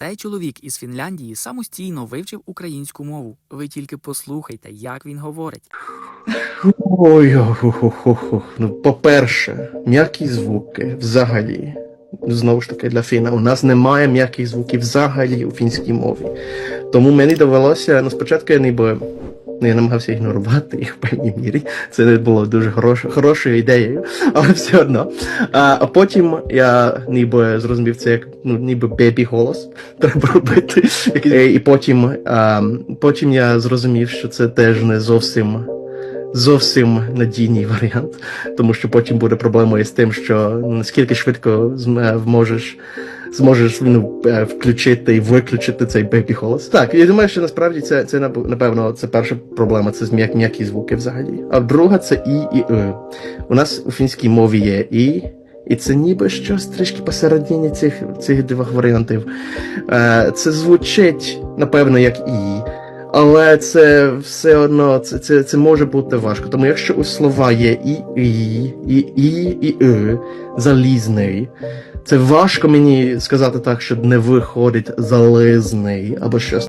Цей чоловік із Фінляндії самостійно вивчив українську мову. Ви тільки послухайте, як він говорить. Ой, ну, по-перше, м'які звуки взагалі. Знову ж таки, для фіна. У нас немає м'яких звуків взагалі у фінській мові. Тому мені довелося, ну, спочатку я ніби ну, я намагався ігнорувати їх в певній мірі. Це не було дуже хорош, хорошою ідеєю, але все одно. А, а потім я ніби зрозумів це як ну, ніби бебі голос треба робити. Е, І потім, а, потім я зрозумів, що це теж не зовсім зовсім надійний варіант, тому що потім буде проблемою з тим, що наскільки швидко зм- зможеш. Ну, е, включити і виключити цей бейбі голос. Так, я думаю, що насправді це, це напевно це перша проблема, це м'як, м'які звуки взагалі. А друга це і і е. У нас у фінській мові є і, і це ніби щось трішки посередині цих, цих двох варіантів. Е, це звучить, напевно, як і. Але це все одно це, це, це може бути важко. Тому якщо у слова є і, і, і, і, і, і залізний, це важко мені сказати так, що не виходить залізний або щось.